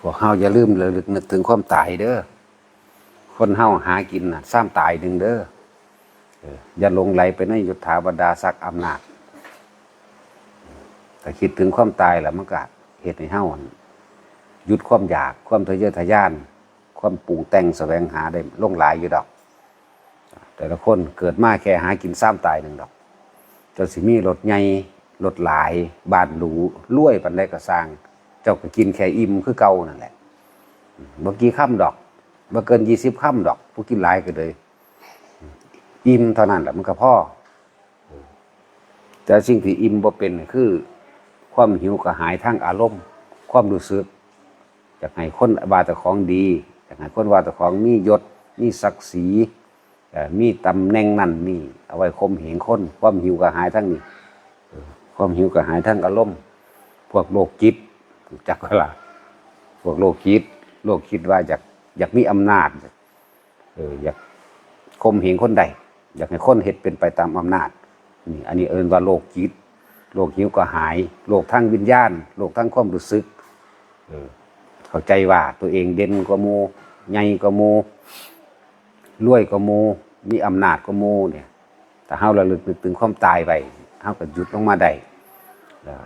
พวกเฮาอย่าลืมเลยลึกนึกถึงความตายเด้อคนเฮาหากินน่ะซ้ำตายหนึ่งเด้ออย่าลงไหลไปในยุทธาบรรดาศักดิ์อำนาจแต่คิดถึงความตายแล้วมันก็เหตุให้เฮาหยุดความอยากความทะเยอทะยาน ความปรุงแต่งแสวงหาได้ล่งหลายอยู่ดอก แต่ละคนเกิดมาแค่หากินซ้ำตายหนึ่งดอกจ้าสิมีรถใหญ่รถหลายบ้านหรูรวยปันได้ก็สร้าง เจ้าก็กินแค่อิ่มคือเก่านั่นแหละบ่กี่ค่ำดอกบ่เกินยี่สิบค่ำดอกผู้กินหลายก็เลยอิ่มเท่านั้นแหละมันก็พอแต่สิ่งที่อิ่มบ่เป็นคือ ความหิวกระหายทางอารมณ์ ความรู้สึกอยากให้คนว่าแต่ของดีอยากให้คนว่าแต่ของมียศมีศักดิ์ศรีมีตำแหน่งนั่นนี่เอาไว้ข่มเหงคน ความหิวกระหายทั้งนี้ ความหิวกระหายทั้งอารมณ์พวกโรคจิต จักก็ล่ะพวกโรคจิตโรคคิดว่าอยากอยากมีอำนาจเอออยากข่มเหงคนใด อยากให้คนเฮ็ดเป็นไปตามอำนาจนี่อันนี้เอิ้นว่าโรคจิตโรคหิวกระหายโรคทางวิญญาณโรคทางความรู้สึกเออเข้าใจว่าตัวเองเด่นกว่าหมู่ใหญ่กว่าหมู่รวยกว่าหมู่มีอำนาจกว่าหมู่เนี่ยถ้าเฮาระลึกนึกถึงความตายไปเฮาก็หยุดลงมาได้แล้ว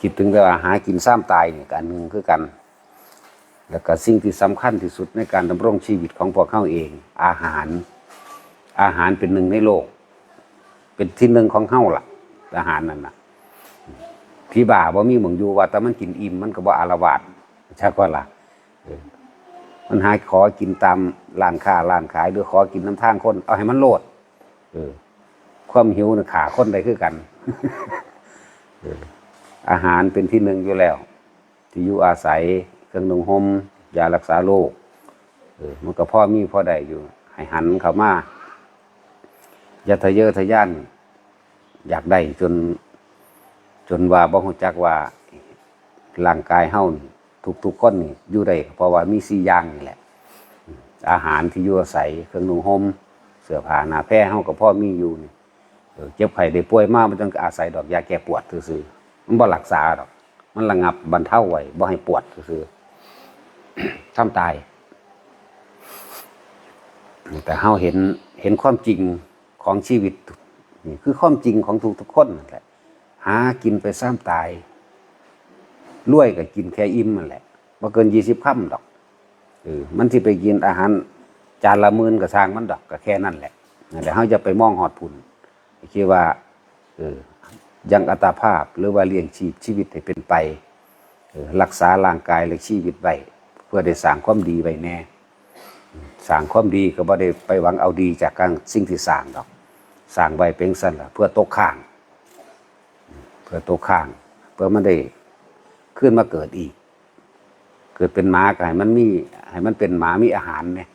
คิดถึงแต่ว่าหากินซ้ำตายเนี่ยการหนึ่งคือกัน แล้วก็สิ่งที่สำคัญที่สุดในการดำรงชีวิตของพวกเขาเอง อาหาร อาหารเป็นหนึ่งในโลก เป็นที่หนึ่งของเฮาล่ะ อาหารนั่นนะพี่บ่าบ่มีหมองอยู่ว่าแต่มันกินอิ่มมันก็บ่อารวาสชักว่าล่ะมันหายขอกินตามร้านค้าร้านขายหรือขอกินน้ำทางคน เอาให้มันโลด เออ ความหิวนะขาคนได้คือกันอ อาหารเป็นที่หนึ่งอยู่แล้ว ที่อยู่อาศัยเครื่องนุ่งห่มยารักษาโรคเออมันก็พ่อมีพ่อได้อยู่ ให้หันเข้ามาอย่าทะเยอทะยาน อยากได้จน จนว่าบ่ฮู้จักว่าร่างกายเฮานี่ทุกๆคนนี่อยู่ได้เพราะว่ามีสี่อย่างนี่แหละ อาหารที่อยู่อาศัยเครื่องนุ่งห่มเสื้อผ้าหน้าแพร่เฮาก็พ่อมีอยู่นี่เออเจ็บไข้ได้ป่วยมากมันต้องอาศัยดอกยาแก้ปวดซื่อๆ มันบ่รักษาดอก มันระงับบรรเทาไว้บ่ให้ปวดซื่อๆทำตาย แต่เฮาเห็นเห็นความจริงของชีวิตนี่คือความจริงของทุกๆคนนั่นแหละ หากินไปซ้ำตายรวยก็กินแค่อิ่มนั่นแหละบ่เกินยี่สิบค่ำดอกเออมันที่ไปกินอาหาร จานละมื่นก็สร้างมันดอกก็แค่นั้นแหละนั่เฮาจะไปมองหอดพุ่นคิดว่า เออ ยังอัตภาพหรือว่าเลี้ยงชีพชีวิตให้เป็นไป รักษาร่างกายและชีวิตไว้เพื่อได้สร้างความดีไว้แน่สร้างความดีก็บ่ได้ไปหวังเอาดีจากการสิ่งที่สร้างดอกสร้างไว้เป็นสั้นละเพื่อตกข้าง เพื่อตกข้าง เพื่อมันได้ขึ้นมาเกิดอีก เกิดเป็นหมาก็ให้มันมีให้มันเป็นหมามีอาหารเนี่ย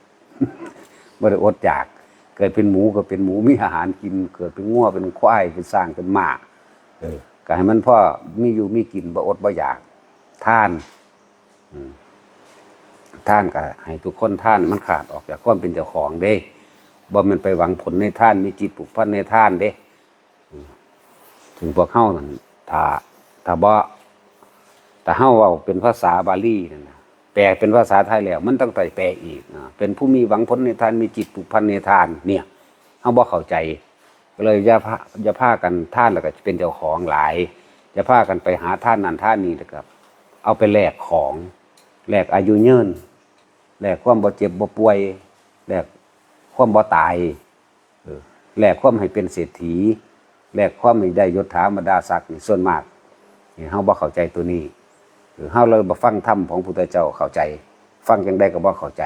บ่ได้อดอยาก เกิดเป็นหมูก็เป็นหมูมีอาหารกิน เกิดเป็นงัวเป็นควายเป็นสร้างเป็นหมา ก็ให้มันพ่อมีอยู่มีกินบ่อดบ่อยากท่านท่านก็ให้ทุกคนท่านมันขาดออกจากความเป็นเจ้าของเด้บ่มันไปหวังผลในท่านมีจิตผูกพันในท่านเด้ถึงพวกเฮานั่นถ้าถ้าบ่ถ้าเฮาเว้าเป็นภาษาบาลีนั่นนะแปลเป็นภาษาไทยแล้ว มันต้องไปแปลอีกเป็นผู้มีหวังผลในทานมีจิตผูกพันในทาน เนี่ยเฮาบ่เข้าใจ ก็เลยอย่าพาอย่าพากันท่านแล้วก็เป็นเจ้าของหลายอย่าพากันไปหาท่านนั่นท่านนี้นะครับ เอาไปแลกของแลกอายุยืนแลกความบ่เจ็บบ่ป่วยแลกความบ่ตายแลกความให้เป็นเศรษฐีแลกความให้ได้ยศถาบรรดาศักดิ์ส่วนมากเฮาบ่เข้าใจตัวนี้หรือเฮาเลยบ่ฟังธรรมของพุทธเจ้าเข้าใจ ฟังจังได้ก็บ่เข้าใจ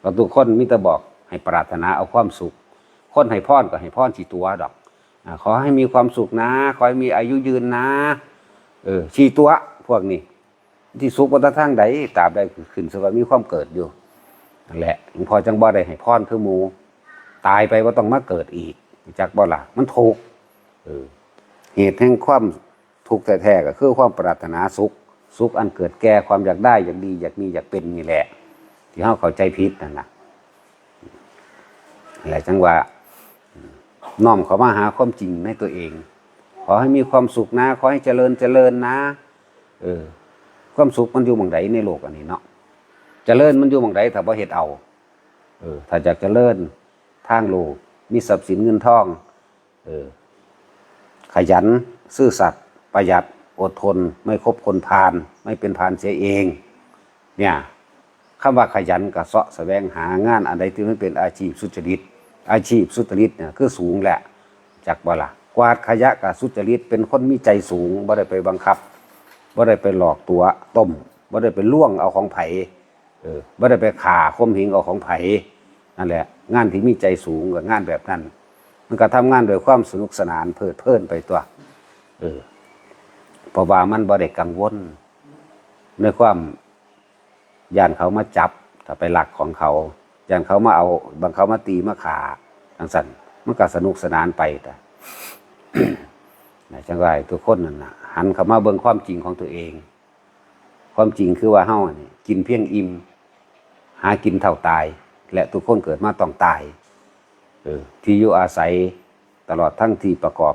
เราทุกคนมีแต่บอกให้ปรารถนาเอาความสุข คนให้พรก็ให้พรสีตัวดอกอขอให้มีความสุขนะ ขอให้มีอายุยืนนะ เออชีตัวพวกนี้ ที่สุขวัฏทางใดตาบใดขึ้นสว่ามีความเกิดอยู่นั่นแหละหลวงพ่อจังบ่ได้ให้พรคือมูตายไปว่าต้องมาเกิดอีกจักบ่ล่ะมันทุกเออเหตุแห่งความทุกข์แท้ๆก็คือความปรารถนาสุข สุขอันเกิดแก่ความอยากได้อยากดีอยากมีอยากเป็นนี่แหละ ที่เฮาเข้าใจผิดนั่นนะหลายจังหวะ น้อมเขามาหาความจริงในตัวเอง ขอให้มีความสุขนะ ขอให้เจริญเจริญนะ เออ ความสุขมันอยู่หมองใดในโลกอันนี้เนาะเจริญมันอยู่หมองใดถ้าบ่เฮ็ดเอา เออ ถ้าอยากเจริญทางโลกมีทรัพย์สินเงินทอง เออ ขยัน ซื่อสัตย์ประหยัดอดทน ไม่คบคนพาลไม่เป็นพาลเสียเอง เนี่ยคำว่าขยันกับเสาะแสวงหางานอะไรที่มันเป็นอาชีพสุจริต อาชีพสุจริตเนี่ยคือสูงแหละจากบ่ละกวาดขยะกับสุจริตเป็นคนมีใจสูงบ่ได้ไปบังคับบ่ได้ไปหลอกตัวต้มบ่ได้ไปล่วงเอาของไผเออบ่ได้ไปข่าข่มเหงเอาของไผนั่นแหละ งานที่มีใจสูงกับงานแบบนั้น มันก็ทำงานโดยความสนุกสนานเพลิดเพลินไปตัว เออเพราะว่ามันบ่ได้กังวลในความย่านเขามาจับถ้าไปหลักของเขา อย่านเขามาเอาบางเขามาตีมาขาจังสันมันก็สนุกสนานไปแต่นะจังไรทุกคนนั่นนะหันเข้ามาเบิ่งความจริงของตัวเอง ความจริงคือว่าเฮ้านี่กินเพียงอิ่มหากินเท่าตาย และทุกคนเกิดมาต้องตายออที่อยู่อาศัยตลอดทั้งที่ประกอบ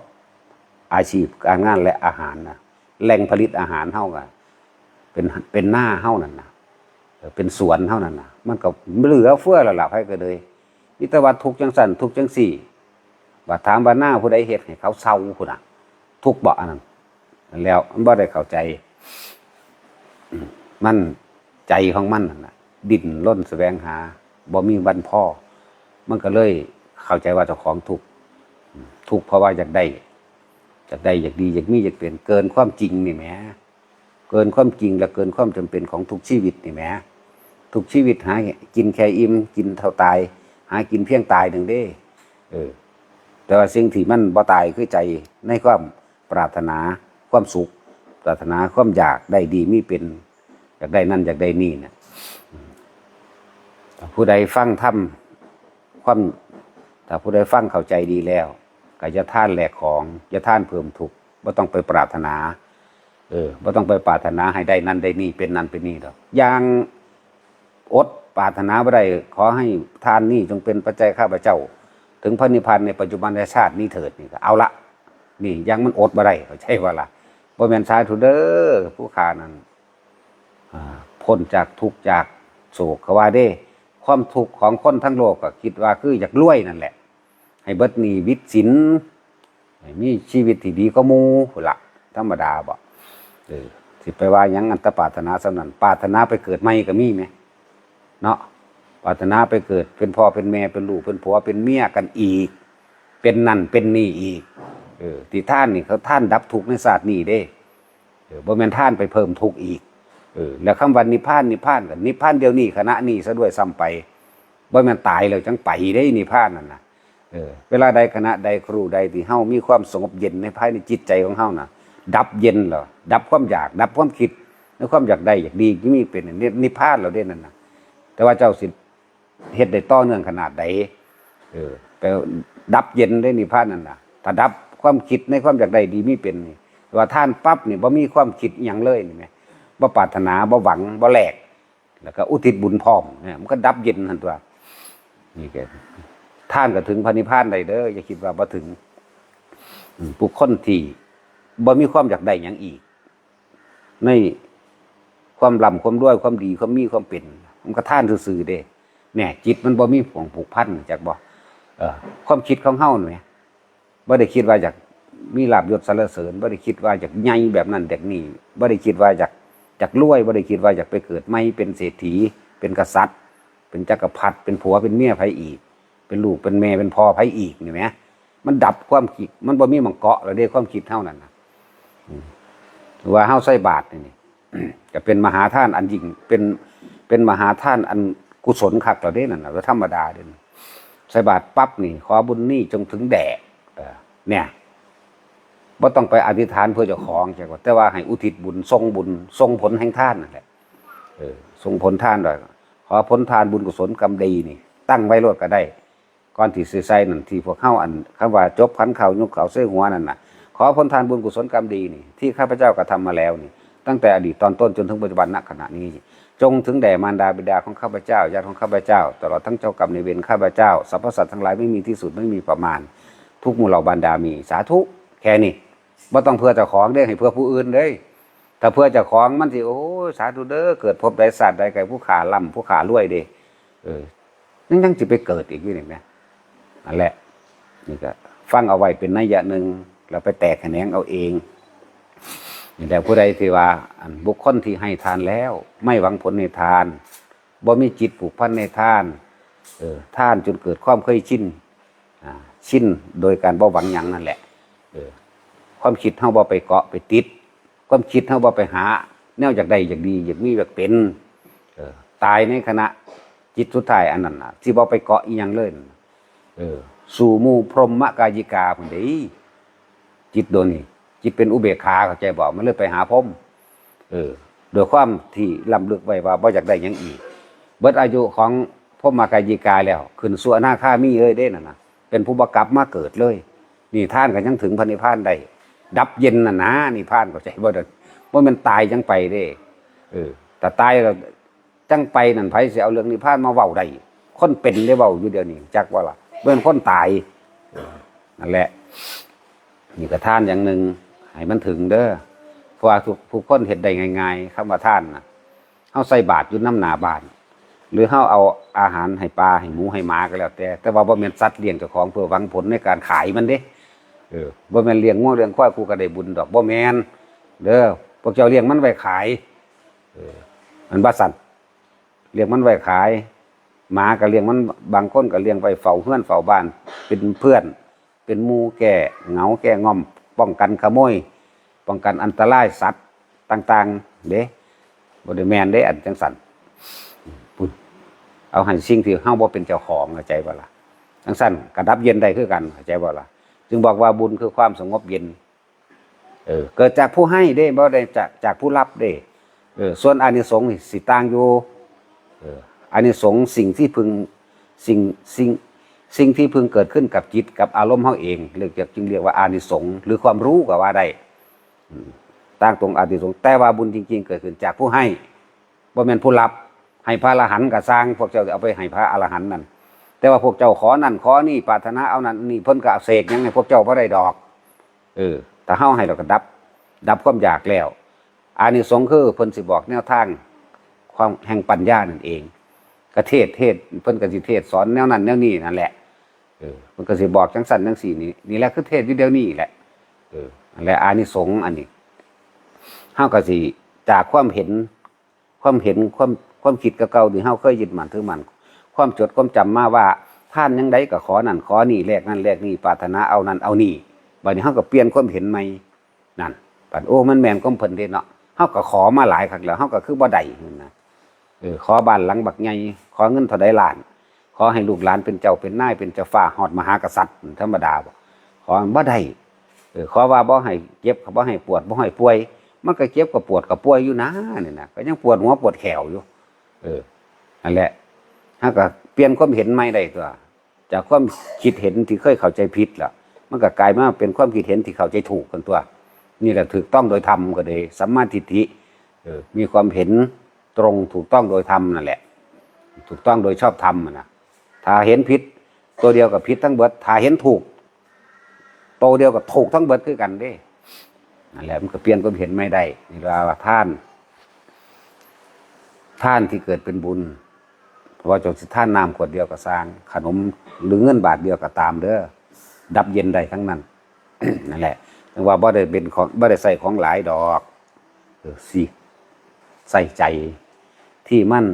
อาชีพการงานและอาหารนะแหล่งผลิตอาหารเท่ากันเป็นเป็นหน้าเท่านั้นนะ เป็นสวนเท่านั้นนะมันก็เหลือเฟือและล่ะให้ก็เลยมิตรวัดทุกจังสันทุกจังสี่บัดถามว่าหน้าผู้ใดเฮ็ดให้เขาเศร้าผู้น่ะ ทุกเบาะอันนั้นนั่นแล้วมันบ่ได้เข้าใจ มันใจของมันนั่นน่ะดิ้นร่นแสวงหาบ่มีวันพ่อ มันก็เลยเข้าใจว่าเจ้าของทุกทุกเพราะว่าอยากได้อยากได้อยากดีอยากมีอยากเปลี่ยนเกินความจริงนี่แหม เกินความจริงและเกินความจำเป็นของทุกชีวิตนี่แหมทุกชีวิตหากินแค่อิ่มกินเท่าตาย หากินเพียงตายหนึ่งเด้เออ แต่ว่าสิ่งที่มันบ่ตายคือใจในความปรารถนาความสุข ปรารถนาความอยากได้ดีมีเป็นอยากได้นั่นอยากได้นี่เนี่ยผู้ใดฟังทำความถ้าผู้ใดฟังเข้าใจดีแล้ว ก็จะท่านแหลกของจะท่านเพิ่มทุกข์บ่ต้องไปปรารถนา เออบ่ต้องไปปรารถนาให้ได้นั่นได้นี่เป็นนั่นเป็นนี่ดอกอย่างอดปรารถนาบ่ได้ขอให้ทานนี่จงเป็นปัจจัยข้าพเจ้า ถึงพระนิพพานในปัจจุบันชาตินี้เถิดนี่ก็เอาละนี่ยังมันอดบ่ได้เขาใช่ว่าล่ะบ่แม่นสาธุเด้อผู้ขานั้นพ้นจากทุกข์จากโศกขว่าเด้ ความทุกข์ของคนทั้งโลกก็คิดว่าคืออยากรวยนั่นแหละ ให้เบิดหนี้วิตสินมีชีวิตที่ดีก็หมู่พุ่นละธรรมดาบ่ เออสิไปว่ายังอันตปาถนาสำนันปาถนาไปเกิดใหม่ก็มีไหมเนาะปาถนาไปเกิดเป็นพ่อเป็นแม่เป็นลูกเป็นผัวเป็นเมียกันอีก เป็นนั่นเป็นนี่อีก เออที่ท่านนี่เขาท่านดับทุกข์ในศาสตร์นี้เด้เออบ่แม่นท่านไปเพิ่มทุกข์อีกเออแล้วคำว่านิพพานนิพพานกันนิพพานเดียวนี้คณะนี้ซะด้วยซ้ำไปบ่แม่นตายแล้วจังไปได้นิพพานนั่นน่ะเออเวลาใดคณะใดครูใดที่เฮามีความสงบเย็นในภายในจิตใจของเฮาน่ะ ดับเย็นเหรอดับความอยาก ดับความคิดในความอยากได้อยากดีที่มีเป็นนี่นิพพานแล้วเด้นั่นนะแต่ว่าเจ้าสิเฮ็ดได้ต่อเนื่องขนาดใดเออไปดับเย็นได้นิพพานนั่นนะถ้าดับความคิดในความอยากได้ดีมีเป็นนี่ว่าท่านปั๊บนี่บ่มีความคิดอย่างเลยนี่แหมบ่ปรารถนาบ่หวังบ่แหลก แล้วก็อุทิศบุญพร้อมเนี่ยมันก็ดับเย็นทันตัวนี่แกท่านก็ถึงพระนิพพานได้เด้ออย่าคิดว่าบ่ถึงอืมบุคคลที่ บ่มีความอยากได้หยังอีก ในความร่ำความรวยความดีความมีความเป็น มันก็ท่านซื่อๆเด้เนี่ยจิตมันบ่มีผงผูกพันจากบ่เออความคิดของเฮาเนี่ยบ่ได้คิดว่าอยากมีลาบยศสรรเสริญบ่ได้คิดว่าอยากใหญ่แบบนั้นแบบนี้บ่ได้คิดว่าอยากอยากรวยบ่ได้คิดว่าอยากไปเกิดไม่เป็นเศรษฐี เป็นกษัตริย์ เป็นจักรพรรดิเป็นผัวเป็นเมียไผอีก เป็นลูกเป็นแม่เป็นพ่อไผอีกนี่แหมมันดับความคิด มันบ่มีหมังเกาะแล้วเด้ความคิดเท่านั้นนะ ว่าเฮาใส่บาตรนี่ก็เป็นมหาท่านอันยิ่งเป็นเป็นมหาท่านอันกุศลคักเราได้นั่นน่ะว่าธรรมดาเด่นใส่บาตรปั๊บนี่ ขอบุญนี่จงถึงแด่เนี่ยบ่ต้องไปอธิษฐานเพื่อเจ้าของใช่ป่แต่ว่าให้อุทิศบุญทรงบุญทรงผลแห่งท่านนั่นแหละเออทรงผลท่านด้วยขอผลทานบุญกุศลกรรมดีนี่ ตั้งไว้โลดก็ได้ ก่อนที่สิใส่นั่นที่พวกเข้าอันคำว่าจบพันเขายกเขาเสื้อหัวนั่นน่ะ ขอผลทานบุญกุศลกรรมดีนี่ที่ข้าพเจ้ากระทำมาแล้วนี่ ตั้งแต่อดีตตอนต้นจนถึงปัจจุบันณขณะนี้ จงถึงแด่มารดาบิดาของข้าพเจ้าญาติของข้าพเจ้า ตลอดทั้งเจ้ากรรมในเวรข้าพเจ้าสรรพสัตว์ทั้งหลายไม่มีที่สุดไม่มีประมาณ ทุกหมู่เหล่าบรรดามีสาธุแค่นี้บ่ต้องเพื่อเจ้าของเด้ให้เพื่อผู้อื่นเลยถ้าเพื่อเจะของมันสิโอ้สาธุเด้อเกิดพบใดสัตว์ใดไก่ผู้ขาล่ำผู้ขารวยเด้เออนั่นยังจะไปเกิดอีกอยู่นี่แหมนั่นแหละนี่ก็ฟังเอาไว้เป็นนัยยะหนึ่ง แล้วไปแตกแขนงเอาเองนี่ผู้ใดที่ว่าบุคคลที่ให้ทานแล้ว ไม่หวังผลในทานบ่มีจิตผูกพันในทาน เออท่านจนเกิดความเคยชินอ่าชินโดยการบ่หวังหยังนั่นแหละ เออ ความคิดเฮาบ่ไปเกาะไปติด ความคิดเฮาบ่ไปหา แนวอยากได้อยากดีอยากมีอยากเป็น เออ ตายในขณะจิตสุดท้ายอันนั้นนะที่บ่ไปเกาะอีหยังเลยเออ สู่มู่พรหมกายิกาพุ่นเด้ จิตโดนนี่จิตเป็นอุเบกขาเข้าใจบ่มันเลยไปหาพมเออโดยความที่ลำลึกไว้ว่าบ่อยากได้ยังอีก เบิดอายุของพรหมกายิกาแล้ว ขึ้นสู่อนาคามีเลยเด้นั่นน่ะเป็นผู้บกลับมาเกิดเลย นี่ท่านก็ยังถึงพระนิพพานได้ดับเย็นน่ะนะนิพพานก็ใจบ่ได้ว่ามันตายจังไปเด้ เออ แต่ตายแล้วจังไปนั่นไผสิเอาเรื่องนิพพานมาเว้าได้คนเป็นได้เว้าอยู่เดียวนี้จักว่าล่ะเบิ่นคนตายนั่นแหละ นี่ก็ท่านอย่างหนึ่งให้มันถึงเด้อเพราะว่าทุกทุกคนเห็นได้ง่ายๆคำว่าท่านนะเฮาใส่บาตรอยู่น้ำหนาบานหรือเฮาเอาอาหารให้ปลาให้หมูให้หมาก็แล้วแต่ แต่ว่าบ่แม่นสัตว์เลี้ยงเจ้าของเพื่อหวังผลในการขายมันเด้เออบ่แม่นเลี้ยงงัวเลี้ยงควายกูก็ได้บุญดอกบ่แม่นเด้อพวกเจ้าเลี้ยงมันไว้ขายเออมันบ่สั่นเลี้ยงมันไว้ขายหมาก็เลี้ยงมันบางคนก็เลี้ยงไว้เฝ้าเฮือนเฝ้าบ้านเป็นเพื่อน เป็นมูแก่เหงาแก่งอม ป้องกันขโมย ป้องกันอันตรายสัตว์ต่าง ๆ เด้บ่ได้แมนเด้อันจังสันปุ่นเอาให้สิ่งที่เฮาบ่เป็นเจ้าของเข้าใจบ่ล่ะจังสันกระดับเย็นได้คือกันเข้าใจบ่ล่ะจึงบอกว่าบุญคือความสงบเย็น เออ เกิดจากผู้ให้เด้บ่ได้จากจากผู้รับเด้ เออ ส่วนอานิสงส์สิต่างอยู่ เอออานิสงส์สิ่งที่พึงสิ่งสิ่ง สิ่งที่พึงเกิดขึ้นกับจิตกับอารมณ์เฮาเองเรียกจึงเรียกว่าอานิสงส์หรือความรู้ก็ว่าได้ต่างตรงอานิสงส์แต่ว่าบุญจริง ๆ เกิดขึ้นจากผู้ให้บ่แม่นผู้รับให้พระอรหันต์ก็สร้าง พวกเจ้าเอาไปให้พระอรหันต์นั่นแต่ว่าพวกเจ้าขอนั่นขอนี่ปรารถนาเอานั่นนี่เพิ่นก็เสกยังให้พวกเจ้าบ่ได้ดอก เออแต่เฮาให้เราก็ดับ ดับความอยากแล้วอานิสงส์คือเพิ่นสิบอกแนวทางความแห่งปัญญานั่นเองกระเทศเทศเพิ่นก็สิเทศสอนแนวนั้นแนวนี้นั่นแหละ เออเพิ่นก็สิบอกจังสั่นจังสี่นี่นี่แหละคือเทศอยู่เดียวนี้แหละเออนั่นแหละอานิสงส์อันนี้เฮาก็สิจากความเห็น ความเห็นความความคิดเก่าๆที่เฮาเคยยึดมั่นถือมั่นความจดความจำมาว่าท่านยังไดก็ขอนั่นขอนี่แลกนั่นแลกนี่ปรารถนาเอานั่นเอานี่บัดนี้เฮาก็เปลี่ยนความเห็นใหม่นั่นปัดโอ้มันแม่นความเพิ่นเด้เนาะเฮาก็ขอมาหลายครั้งแล้วเฮาก็คือบ่ได้นั่นนะเออขอบ้านหลังบักใหญ่ขอเงินเท่าใดล้าน ขอให้ลูกหลานเป็นเจ้าเป็นนายเป็นเจ้าฟ้าฮอดมหากษัตริย์ธรรมดาบ่ขอบ่ได้ขอว่าบ่ให้เจ็บบ่ให้ปวดบ่ให้ป่วย มันก็เจ็บก็ปวดก็ป่วยอยู่นะนี่นะก็ยังปวดหัวปวดแขวอยู่ เออนั่นแหละถ้าก็เปลี่ยนความเห็นใหม่ได้ตัว จากความคิดเห็นที่เคยเข้าใจผิดล่ะ มันก็กลายมาเป็นความคิดเห็นที่เข้าใจถูกกันตัว นี่แหละถูกต้องโดยธรรมก็เลยสัมมาทิฏฐิเออมีความเห็นตรงถูกต้องโดยธรรมนั่นแหละ ถูกต้องโดยชอบธรรมอะนะ ถ้าเห็นผิดตัวเดียวกับผิดทั้งเบิดถ้าเห็นถูกตัวเดียวกับถูกทั้งเบิดคือกันเด้นั่นแหละมันก็เปลี่ยนความเห็นไม่ได้นี่เราว่าท่าน ท่านที่เกิดเป็นบุญเพราะว่าจงสิท่านน้ำขวดเดียวก็สร้าง ขนมหรือเงินบาทเดียวก็ตามเด้อดับเย็นได้ทั้งนั้นนั่นแหละว่าบ่ได้เป็นของบ่ได้ใส่ของหลายดอกเออสิใส่ใจที่มั่น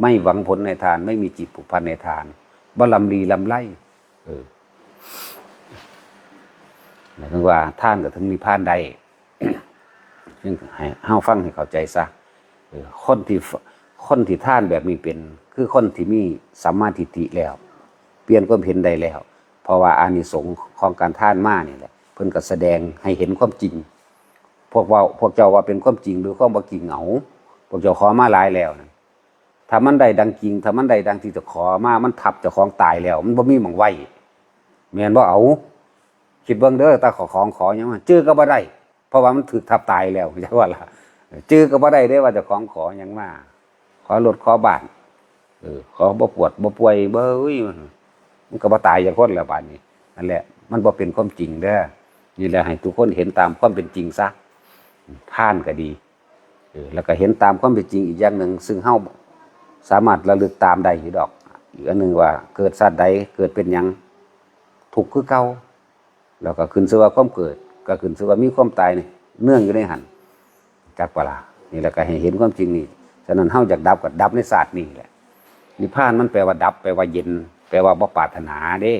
ไม่หวังผลในทาน ไม่มีจิตผูกพันในทาน บ่ลำลีลำไรเออหมายถึงว่าท่านก็ถึงมีพานใดซึ่งให้เฮาฟังให้เข้าใจซะคนที่คนที่ท่านแบบนี้เป็น คือคนที่มีสัมมาทิฏฐิแล้ว เปลี่ยนความเห็นได้แล้ว เพราะว่าอานิสงส์ของการท่านมานี่แหละเพิ่นก็แสดงให้เห็นความจริง พวกว่าพวกเจ้าว่าเป็นความจริงหรือความบ่จริงเหงาพวกเจ้าขอมาหลายแล้วนะ ถ้ามันได้ดังจริงถ้ามันได้ดังที่จะขอมา มันทับเจ้าของตายแล้ว มันบ่มีหม่องไว้แม่นบ่เอา คิดเบิ่งเด้อตาขอของขอหยังว่าจื้อก็บ่ได้ เพราะว่ามันถูกทับตายแล้วใช่ว่าล่ะจื้อก็บ่ได้เด้ว่าเจ้าของขอหยังมา ขอรถขอบ้านเออขอบ่ปวดบ่ป่วยเบ้ยมันก็บ่ตายอย่างคนละบาดนี้นั่นแหละ มันบ่เป็นความจริงเด้อนี่แหละให้ทุกคนเห็นตามความเป็นจริงซะท่านก็ดีเออแล้วก็เห็นตามความเป็นจริงอีกอย่างหนึ่งซึ่งเฮา สามารถระลึกตามได้อยู่ดอกอีกอันหนึ่งว่าเกิดสัตว์ใดเกิดเป็นยังทุกคือเก่าแล้วก็ขึ้นชื่อว่าความเกิด ก็ขึ้นชื่อว่ามีความตายนี่เนื่องอยู่ในหันจักปลานี่แหละก็ให้เห็นความจริงนี่ฉะนั้นเฮาอยากดับก็ดับในศาสตร์นี่แหละนิพพานมันแปลว่าดับแปลว่าเย็น แปลว่าบ่ปรารถนาเด้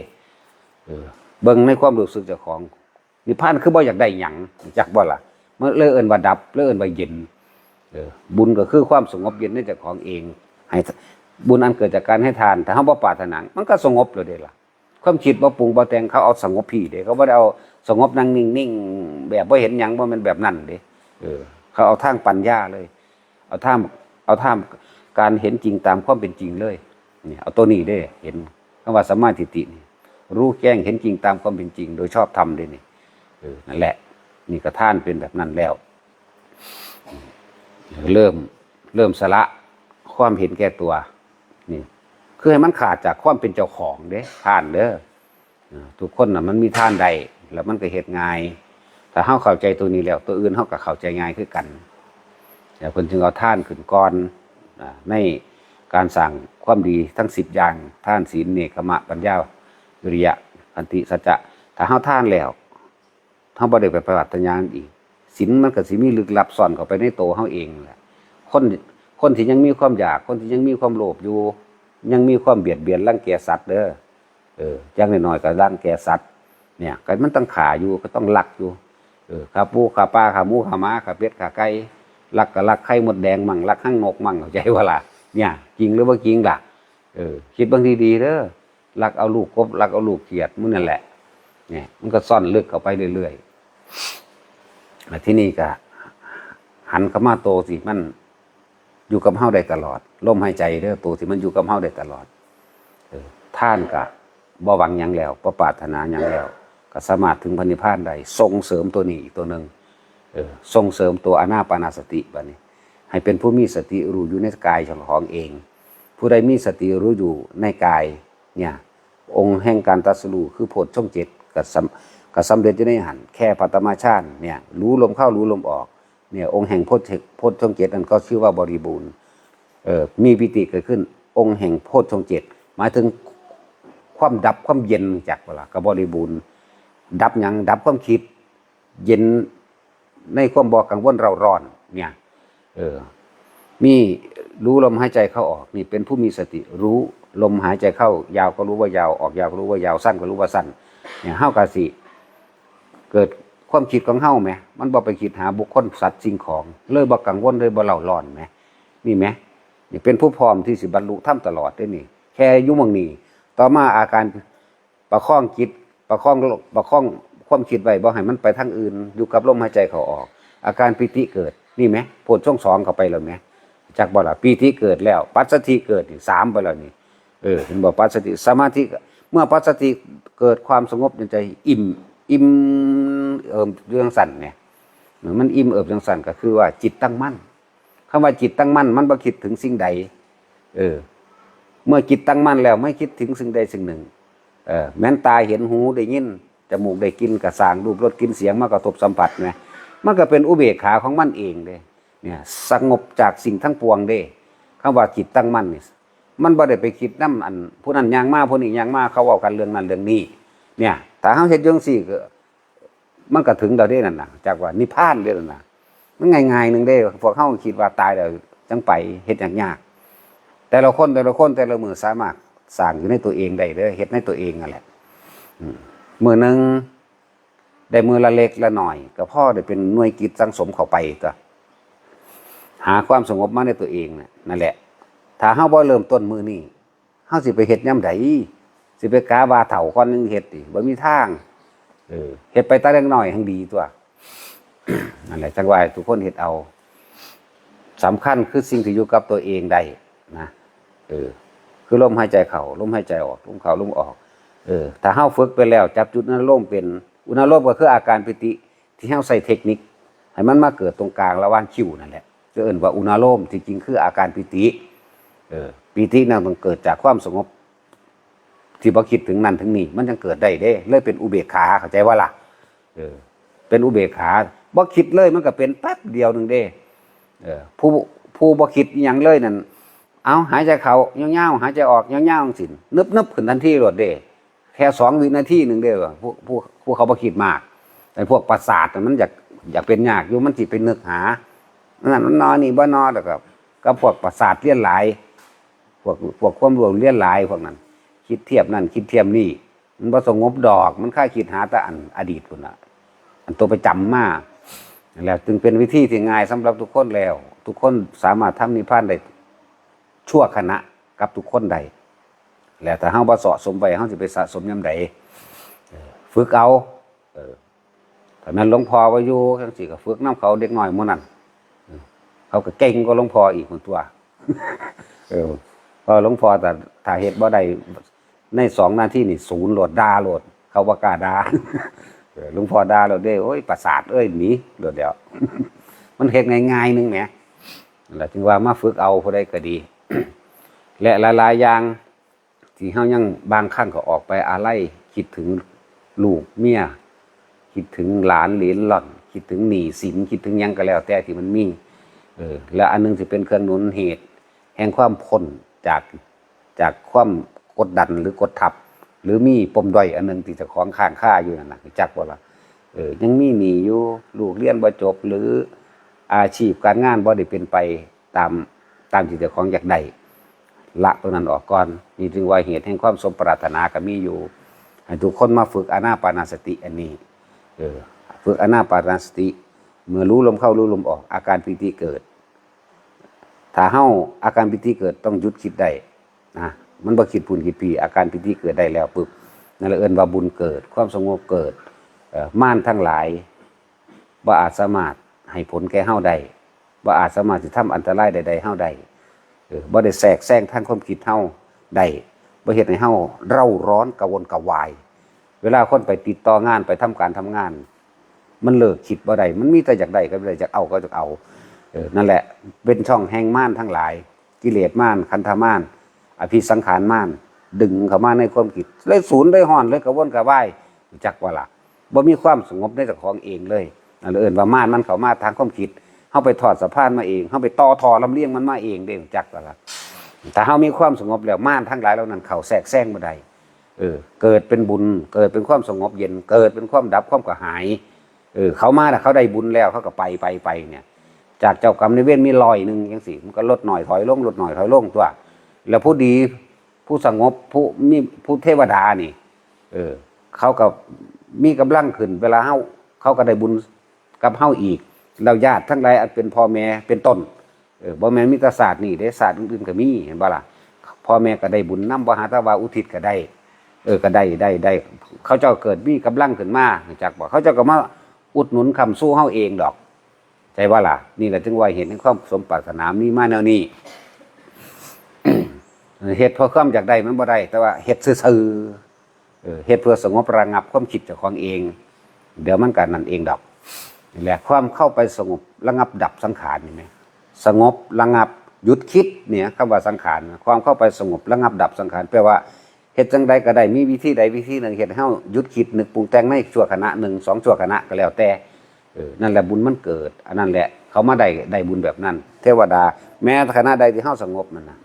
เออเบิ่งในความรู้สึกเจ้าของ นิพพานคือบ่อยากได้หยังจักบ่ล่ะมันเลยเอิ้นว่าดับเลยเอิ้นว่าเย็นเออบุญก็คือความสงบเย็นในเจ้าของเอง ให้บุญอันเกิดจากการให้ทานถ้าเฮาบ่ปรารถนามันก็สงบเลยเด้ล่ะ ความคิดบ่ปรุงบ่แต่งเขาเอาสงบพี่เด้เขาบ่ได้เอาสงบนั่งนิ่งๆแบบบ่เห็นหยังบ่แม่นแบบนั้นเด้เออ เขาเอาทางปัญญาเลย เอาท่างเอาท่างการเห็นจริงตามความเป็นจริงเลยนี่เอาตัวนี้เด้เห็นคำว่าสัมมาทิฏฐินี่รู้แจ้งเห็นจริงตามความเป็นจริง โดยชอบธรรมด้วยนี่เออนั่นแหละ นี่ก็ท่านเป็นแบบนั้นแล้ว เริ่มเริ่มสละ ความเห็นแก่ตัว นี่ คือให้มันขาดจากความเป็นเจ้าของเด้ท่านเด้อทุกคนน่ะมันมีท่านใด แล้วมันก็เหตุง่ายถ้าเฮาเข้าใจตัวนี้แล้ว ตัวอื่นเฮาก็เข้าใจง่ายคือกันแต่เพิ่นจึงเอาท่านขึ้นก่อนอ่าในการสั่งความดีทั้งสิบอย่างท่านศีลเนกขมะปัญญาวิริยะขันติสัจจะถ้าเฮาท่านแล้วเฮาบ่ได้ไปปฏิบัติญาณอีกศีลมันก็สิมีลึกลับซ่อนเข้าไปในโตวเฮาเองแหละคน คนที่ยังมีความอยาก คนที่ยังมีความโลภอยู่ ยังมีความเบียดเบียนรังแกสัตว์เด้อเออย่างน้อยๆก็รังแกสัตว์เนี่ยก็มันต้องขาอยู่ก็ต้องหลักอยู่เออขาปูขาปลาขาหมูขาม้าขาเป็ดขาไก่หลักก็ลักไข่หมดแดงมั่งหลักข้างนกมั่งเข้าใจว่าล่ะเนี่ยจริงหรือว่าจริงล่ะเออคิดบางทีดีเด้อหลักเอาลูกกบหลักเอาลูกเกียดมันนั่นแหละเนี่ยมันก็ซ่อนลึกเข้าไปเรื่อยๆที่นี่ก็หันเข้ามาโตสิมัน อยู่กับเฮาได้ตลอดลมหายใจเด้อโตสิมันอยู่กับเฮาได้ตลอดเออท่านก็บ่หวังยังแล้วบ่ปรารถนายังแล้ว ก็สามารถถึงพันิพานได้ส่งเสริมตัวนี้อีกตัวหนึ่งเออส่งเสริมตัวอานาปานาสติบัดนี้ ให้เป็นผู้มีสติรู้อยู่ในกายของเอง ผู้ใดมีสติรู้อยู่ในกายเนี่ยองค์แห่งการตัสรู้คือโพชช่องเจ็ดกับสำกับสำเร็จอยู่ในหันแค่ปัตมาชาติเนี่ยรู้ลมเข้ารู้ลมออก เนี่ยองค์แห่งโพชโพชช่องเจ็ดนั้นก็ชื่อว่าบริบูรณ์เออมีปิติเกิดขึ้น องค์แห่งโพชช่องเจ็ดหมายถึงความดับความเย็นจากเวลากับบริบูรณ์ ดับยังดับความคิด เย็นในความบอกกังวลเราร้อนเนี่ยเออมีรู้ลมหายใจเข้าออกนี่เป็นผู้มีสติรู้ลมหายใจเข้ายาวก็รู้ว่ายาวออกยาวก็รู้ว่ายาวสั้นก็รู้ว่าสั้นเนี่ยเฮากาสิเกิด ความคิดของเฮาไหมมันบ่ไปคิดหาบุคคลสัตว์สิ่งของ เลยบ่กังวลเลยบ่เล่าร้อนไหมนี่ไหมนี่เป็นผู้พร้อมที่สิบรรลุธรรมตลอดได้นี่ แค่ยุ่มองนี้ต่อมาอาการประคองจิตประคองประคองความคิดไว้บ่ให้มันไปทางอื่น อยู่กับลมหายใจเขาออก อาการปิติเกิดนี่ไหมโพดช่องสองเข้าไปแล้วไหมจากบ่ล่ะปีติเกิดแล้ว ปัสสติเกิดนี่สามไปแล้วนี่เออเห็นบอกปัสสติสมาธิเมื่อปัสสติเกิดความสงบในใจอิ่ม อิ่มเอิมเรื่องสั่นเนี่ยเหมือนมันอิ่มเอิบเรื่องสั่นก็คือว่าจิตตั้งมั่นคำว่าจิตตั้งมั่น มันบ่คิดถึงสิ่งใด เออ เมื่อจิตตั้งมั่นแล้ว ไม่คิดถึงสิ่งใดสิ่งหนึ่ง เออ แม้นตาเห็นหูได้ยินจมูกได้กินกระสางรูปรสกินเสียงมากระทบสัมผัสไงมันก็เป็นอุเบกขาของมันเองเด้เนี่ยสงบจากสิ่งทั้งปวงเด้คำว่าจิตตั้งมั่นนี่มันบ่ได้ไปคิดน้ำอันผู้นั้นยางมาผู้นี้ยางมาเขาเว้ากันเรื่องนั้นเรื่องนี้ เนี่ย ถ้าเฮาเฮ็ดจังซี่ก็มันก็ถึงเราได้นั่นน่ะจากว่านิพพานเด้นั่นน่ะมันง่ายๆหนึงเด้พวกเฮาคิดว่าตายแล้วจังไปเฮ็ดยากๆแต่ละคนแต่ละคนแต่ละมือสามารถสร้างอยู่ในตัวเองได้เด้อเฮ็ดในตัวเองนั่นแหละมือหนึ่งได้มือละเล็กละหน่อย ก็พ่อได้เป็นหน่วยกิจสังสมเข้าไปก็หาความสงบมาในตัวเองนั่นแหละ ถ้าเฮาบ่เริ่มต้นมือนี้เฮาสิไปเฮ็ดย่ำใด สิไปกาบาเถาก่อนหนึงเฮ็ดดิบ่มีทางเออเฮ็ดไปแตาเล็กน้อยให้ดีตัวนั่นแหละจังว่าให้ทุกคนเฮ็ดเอาสำคัญคือสิ่งที่อยู่กับตัวเองได้นะเออ คือลมหายใจเข้าลมหายใจออกลมเข้าลมออก เออ ถ้าเฮาฝึกไปแล้ว จับจุดนั้นลมเป็น อุณโลมก็คืออาการปิติ ที่เฮาใส่เทคนิค ให้มันมาเกิดตรงกลางระหว่างคิ้วนั่นแหละจะเอิ้นว่าอุณโลมที่จริงคืออาการปิติ เออปิตินั่นต้องเกิดจากความสงบ ที่บ่คิดถึงนั่นถึงนี่มันจังเกิดได้เด้ เลยเป็นอุเบกขาเข้าใจว่าล่ะเออ เป็นอุเบกขาบ่คิดเลยมันก็เป็นแป๊บเดียวหนึ่งเด้ เออ ผู้ผู้บ่คิดอหยังเลยนั่นเอาหายใจเขาเงาวๆหายใจออกเงาวๆสินึบนึบขึ้นทันทีรวดเด้แค่สองวินาทีหนึ่งเด้อผู้ผู้ผู้เขาบ่คิดมากแต่พวกประสาทมันอยากอยากเป็นยากอยู่มันสิตไปนึกหานั่นมันนอนนี่บ่นอนแล้วก็ก็พวกประสาทเลียนหลายพวกพวกความรวมเลียนหลายพวกนั้น คิดเทียบนั่นคิดเทียมนี่ มันบ่สงบดอก มันค่าคิดหาแต่อันอดีตพุ่นน่ะอันตัวไปจำมาแล้วจึงเป็นวิธีที่ง่ายสำหรับทุกคนแล้ว ทุกคนสามารถทำนิพพานได้ชั่วขณะกับทุกคนใด แล้วแต่เฮาบ่สะสมไปเฮาสิไปสะสมยามใดฝึกเอาเออถ้าแม่นหลวงพ่อว่าอยู่จังซี่ก็ฝึกนํเขาเด็กน้อยหมู่นั้นเออเขาก็เก่งกว่าหลวงพ่ออีกคนตัว เออพอหลวงพ่อแต่ถ้าเฮ็ดบ่ได้ ในสองนาทีนี่ศูนย์โหลดดาโหลด เขาบ่กาดาลวงพ่อด่าเราได้โอ้ยประสาทเอ้ยหนีโดดเดียว มันเฮ็ดง่ายๆนึงแหมนั่นแหละจึงว่ามาฝึกเอาผู้ใดก็ดี และหลายๆอย่างที่เฮายังบางครั้งก็ออกไปอาลัยคิดถึงลูกเมียคิดถึงหลานเหลนหล่อน คิดถึงหนี้สินคิดถึงยังก็แล้วแต่ที่มันมีเออและอันหนึงสิเป็นเครื่องหนุนเหตุ แห่งความพ้นจากจากความ กดดันหรือกดทับ หรือมีปมด้อยอันหนึงที่จะของข้างค่าอยู่นั่นน่ะจักบ่ล่ะเออยังมีหนีอยู่ลูกเรียนบ่จบหรืออาชีพการงานบ่ได้เป็นไปตามตามที่เจ้าของอยากได้ละตรงนั้นออกก่อนนี่จึงว่าเหตุแห่งความสมปรารถนาก็มีอยู่ให้ทุกคนมาฝึกอานาปานาสติอันนี้เออฝึกอานาปานาสติ เมื่อรู้ลมเข้ารู้ลมออกอาการปิติเกิด ถ้าเฮาอาการปิติเกิดต้องหยุดคิดได้นะ มันบ่คิดพูนคิดปีอาการปิติเกิดได้แล้วปึ๊บนั่นแหละเอิ้นว่าบุญเกิด ความสงบเกิดเอ่อม่านทั้งหลายบ่อาจสามารถให้ผลแก่เฮาได้บ่อาจสามารถสิทำอันตรายใดๆเฮาได้เออบ่ได้แทรกแซงทางความคิดเฮาได้บ่เฮ็ดให้เฮาเร่าร้อนกระวนกระวาย เวลาคนไปติดต่องานไปทำการทำงาน มันเลิกคิดบ่ได้มันมีแต่อยากได้ก็บ่ได้อยากเอาก็จะเอาเออนั่นแหละเป็นช่องแห่งม่านทั้งหลาย กิเลสม่านคันธม่าน อภิสังขารม่านดึงเข้ามาในความคิดเลยศูนย์เลยห่อนเลยกระวนกระวายจักว่าล่ะบ่มีความสงบในจ้าของเองเลยนั่นเลยเอิ้นว่าม่านมันเข้ามาทางความคิดเฮาไปถอดสะพานมาเองเฮาไปต่อทอลำเลียงมันมาเองเด้จักว่าล่ะแต่เฮามีความสงบแล้วม่านทั้งหลายเหล่านั้นเขาแทรกแซงบ่ได้เออ เกิดเป็นบุญ เกิดเป็นความสงบเย็น เกิดเป็นความดับความกระหาย เออ เขามาแล้วเขาได้บุญแล้วเขาก็ไปไปไปเนี่ย จากเจ้ากรรมในเวรมีลอยหนึ่งยังสิมันก็ลดหน่อยถอยลงลดหน่อยถอยลงตัว แล้วผู้ดีผู้สงบผู้มีผู้เทวดานี่ เออ เขาก็มีกำลังขึ้น เวลาเฮาเขาก็ได้บุญกับเฮาอีกแล้วญาติทั้งหลายอันเป็นพ่อแม่เป็นต้นเออบ่แม่นมีต่ศาสตร์นี่เด้ศาสตร์อื่นๆก็มีเห็นบ่ล่ะพ่อแม่ก็ได้บุญนำบ่หาแตว่าอุทิศก็ได้ เออก็ได้ได้ได้ เขาเจ้าเกิดมีกำลังขึ้นมาจักบ่เขาเจ้าก็มาอุดหนุนคำสู้เฮาเองดอก ใจว่าล่ะ นี่แหละจึงว่าเห็นในความสมปรารถนามีมาแนวนี้ เฮ็ดเพราะความอยากได้มันบ่ได้ แต่ว่าเฮ็ดซื่อเออเฮ็ดเพื่อสงบระงับความคิดจ้าของเอง เดี๋ยวมันก็นั่นเองดอกนี่แหละความเข้าไปสงบระงับดับสังขารนี่ไหมสงบระงับหยุดคิดเนี่ยคำว่าสังขารความเข้าไปสงบระงับดับสังขารแปลว่าเฮ็ดจังใดก็ได้มีวิธีใดวิธีหนึ่งเฮ็ดให้าหยุดคิดนึกปรุงแต่งในชั่วขณะหนึ่งสองชั่วขณะก็แล้วแต่เออนั่นแหละบุญมันเกิด อันนั้นแหละเขามาได้ได้บุญแบบนั้น เทวดา แม้ขณะใดที่เฮาสงบนั่นนะ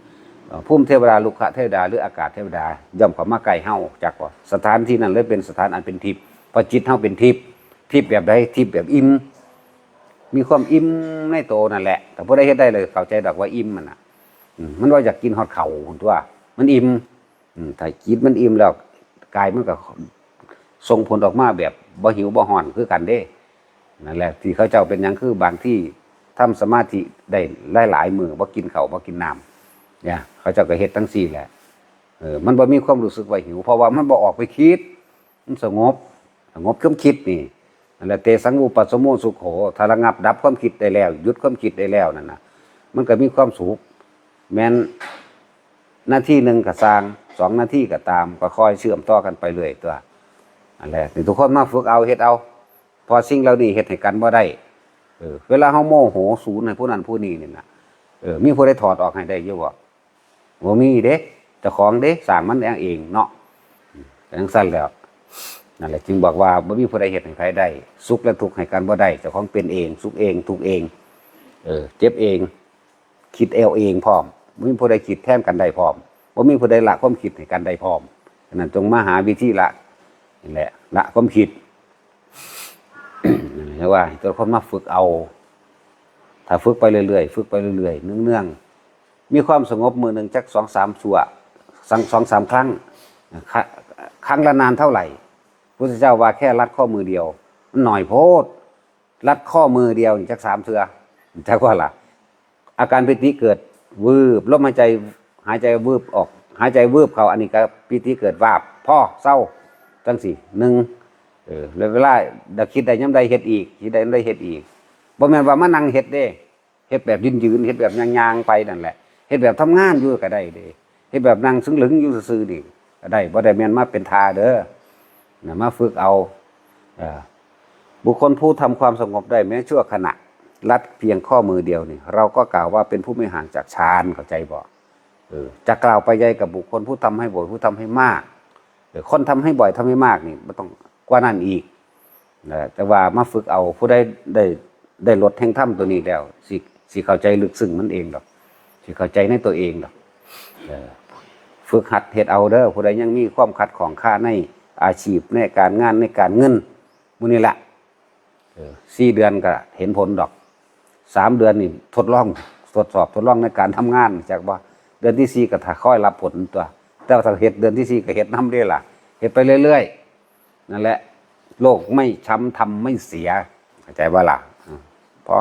เอ่อภูมิเทวดาลุกขเทวดาหรืออากาศเทวดาย่อมเข้ามาใกลเฮาจากว่าสถานที่นั้นเลยเป็นสถานอันเป็นทิพย์พระจิตเฮาเป็นทิพย์ทิพย์แบบใดทิพย์แบบอิ่มมีความอิ่มในโตนั่นแหละ แต่พอได้เฮ็ดได้เลยเข้าใจดอกว่าอิ่มมันอะมันว่าอยากกินฮอดเข่าหุ่นตัว มันอิ่มถ้าจิตมันอิ่มแล้วกายมันก็ส่งผลออกมาแบบบ่หิวบ่ห่อนคือกันเด้นั่นแหละที่เขาเจ้าเป็นยังคือบางที่ทำสมาธิได้หลายหลายๆมือบ่กินเข้าวบ่กินน้ำ เนี่ย เขาเจ้าก็เฮ็ดทั้งสี่แหละเออมันบ่มีความรู้สึกว่าหิว เพราะว่ามันบ่ออกไปคิด มันสงบ สงบความคิดนี่นั่นแหละเตสังอุปัสสโมสุขโขถ้าระงับดับความคิดได้แล้วหยุดความคิดได้แล้วนั่นนะมันก็มีความสุขแม้นหน้าที่หนึ่งก็สร้างสองหน้าที่ก็ตาม ก็ค่อยเชื่อมต่อกันไปเรื่อยตัวนั่นแหละทุกคนมาฝึกเอาเฮ็ดเอา พอสิ่งเหล่านี้เฮ็ดให้กันบ่ได้เออเวลาเฮาโมโหศูนย์ให้ผู้นั้นผู้นี้นี่นะเออมีผู้ใดถอดออกให้ได้อยู่บ่ บ่มีเด้เจ้าของเด้สร้างมันเองเนาะอืมแต่จังซั่นแล้วนั่นแหละจึงบอกว่าบ่มีผู้ใดเฮ็ดให้ใครได้สุขและทุกข์ให้กันบ่ได้เจ้าของเป็นเอง สุขเองทุกเองเเออ เจ็บเอง คิดเอวเองพร้อมบ่มีผู้ใดคิดแทนกันได้พร้อมบ่มีผู้ใดละความคิดให้กันได้พร้อมฉะนั้นจงมาหาวิธีละนี่แหละ ละความคิดนั่นแหละว่าตัวคนมาฝึกเอา ถ้าฝึกไปเรื่อยๆฝึกไปเรื่อยๆเนื่องๆ มีความสงบมือหนึ่งจักสองสามสัวสังสองสามครั้ง ครั้งละนานเท่าไหร่พุทธเจ้าว่าแค่รัดข้อมือเดียวหน่อยโพดรัดข้อมือเดียวจักสามเทือจักว่าล่ะ อาการปิติเกิดวืบลมหายใจหายใจวืบออก หายใจวืบเขาอันนี้ก็ปิติเกิดวาบพ่อเศร้าจังสี่หนึ่งเออแล้วเวลาดักคิดได้ย่ำใดเฮ็ดอีกคิดได้ย่ำใดเฮ็ดอีกบ่แม่นว่ามานั่งเฮ็ดเด้เฮ็ดแบบยืนยืนๆเฮ็ดแบบยางๆไปนั่นแหละ เฮ็ดแบบทำงานอยู่ก็ได้เด้เฮ็ดแบบนั่งซึ่งหลึงอยู่ซื่อๆนี่ก็ได้บ่ได้แม่นมาเป็นทาเด้อนะมาฝึกเอาเออบุคคลผู้ทำความสงบได้แม้ชั่วขณะรัดเพียงข้อมือเดียวนี่ เราก็กล่าวว่าเป็นผู้ไม่ห่างจากฌานเข้าใจบ่เออจะกล่าวไปใหญ่กับบุคคลผู้ทำให้บ่อยผู้ทำให้มากเออคนทำให้บ่อยทำให้มากนี่ไม่ต้องกว่านั้นอีกนะแต่ว่ามาฝึกเอาผู้ได้ได้ได้ลดแห่งถ้ำตัวนี้แล้วสิสิเข้าใจลึกซึ้งมันเองดอก สิเข้าใจในตัวเองดอกฝึกหัดเฮ็ดเอาเด้อผู้ใดยังมีความขัดของค่าในอาชีพในการงานในการเงินมื้อนี้แหละสี่เดือนก็เห็นผลดอกสามเดือนนี่ทดลองทดสอบทดลองในการทำงานจากว่าเดือนที่สี่ก็ถ้าค่อยรับผลตัว แต่ถ้าเห็ดเดือนที่สี่ก็เห็ดน้ำได้ล่ะเห็ดไปเรื่อยๆนั่นแหละโลกไม่ช้ำทำไม่เสียเข้าใจว่าล่ะพอ